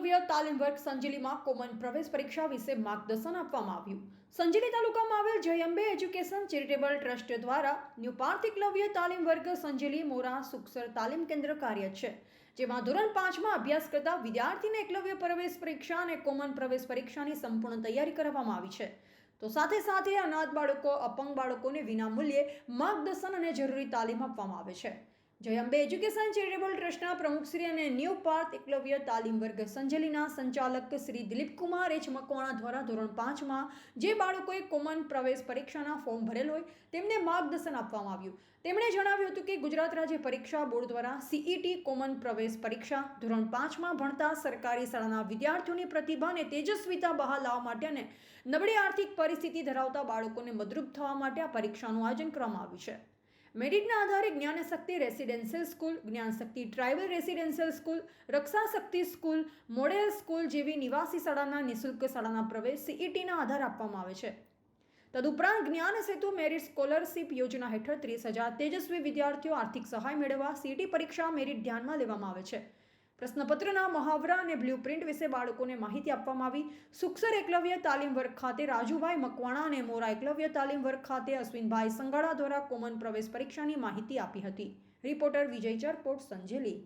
એકલવ્ય તાલીમ વર્ગ સંજેલીમાં કોમન પ્રવેશ પરીક્ષા વિશે માર્ગદર્શન આપવામાં આવ્યું. સંજેલી તાલુકામાં આવેલ જયંબે એજ્યુકેશન ચેરિટેબલ ટ્રસ્ટ દ્વારા ન્યૂ પાર્થ એકલવ્ય તાલીમ વર્ગ સંજેલી મોરા સુખસર તાલીમ કેન્દ્ર કાર્ય છે, જેમાં ધોરણ પાંચમાં અભ્યાસ કરતા વિદ્યાર્થીને એકલવ્ય પ્રવેશ પરીક્ષા અને કોમન પ્રવેશ પરીક્ષાની સંપૂર્ણ તૈયારી કરવામાં આવી છે. તો સાથે સાથે અનાથ બાળકો, અપંગ બાળકોને વિનામૂલ્યે માર્ગદર્શન અને જરૂરી તાલીમ આપવામાં આવે છે. જયંબે એજ્યુકેશન ચેરિટેબલ ટ્રસ્ટના પ્રમુખશ્રી અને ન્યૂ પાર્થ એકલવ્ય તાલીમ વર્ગ સંજલીના સંચાલક શ્રી દિલીપકુમાર એચ મકવાણા દ્વારા ધોરણ પાંચમાં જે બાળકોએ કોમન પ્રવેશ પરીક્ષાના ફોર્મ ભરેલ હોય તેમને માર્ગદર્શન આપવામાં આવ્યું. તેમણે જણાવ્યું હતું કે ગુજરાત રાજ્ય પરીક્ષા બોર્ડ દ્વારા સીઈટી કોમન પ્રવેશ પરીક્ષા ધોરણ પાંચમાં ભણતા સરકારી શાળાના વિદ્યાર્થીઓની પ્રતિભાને તેજસ્વીતા બહાર લાવવા માટે અને નબળી આર્થિક પરિસ્થિતિ ધરાવતા બાળકોને મદરૂપ થવા માટે આ પરીક્ષાનું આયોજન કરવામાં આવ્યું છે. મેરિટના આધારે Gyanshakti residential school, Gyanshakti tribal residential school Raksha Shakti school, model school જેવી નિવાસી શાળાના નિઃશુલ્ક શાળાના પ્રવેશ સીઈટીના આધાર આપવામાં આવે છે. તદુપરાંત જ્ઞાન સેતુ મેરિટ સ્કોલરશિપ યોજના હેઠળ ત્રીસ હજાર તેજસ્વી વિદ્યાર્થીઓ આર્થિક સહાય મેળવવા સીઈટી પરીક્ષા મેરિટ ધ્યાનમાં લેવામાં આવે છે. પ્રશ્નપત્રના મહાવરા અને બ્લુપ્રિન્ટ વિશે બાળકોને માહિતી આપવામાં આવી. સુખસર એકલવ્ય તાલીમ વર્ગ ખાતે રાજુભાઈ મકવાણા અને મોરા એકલવ્ય તાલીમ વર્ગ ખાતે અશ્વિનભાઈ સંગાડા દ્વારા કોમન પ્રવેશ પરીક્ષાની માહિતી આપી હતી. રિપોર્ટર વિજય ચરપોટ, સંજેલી.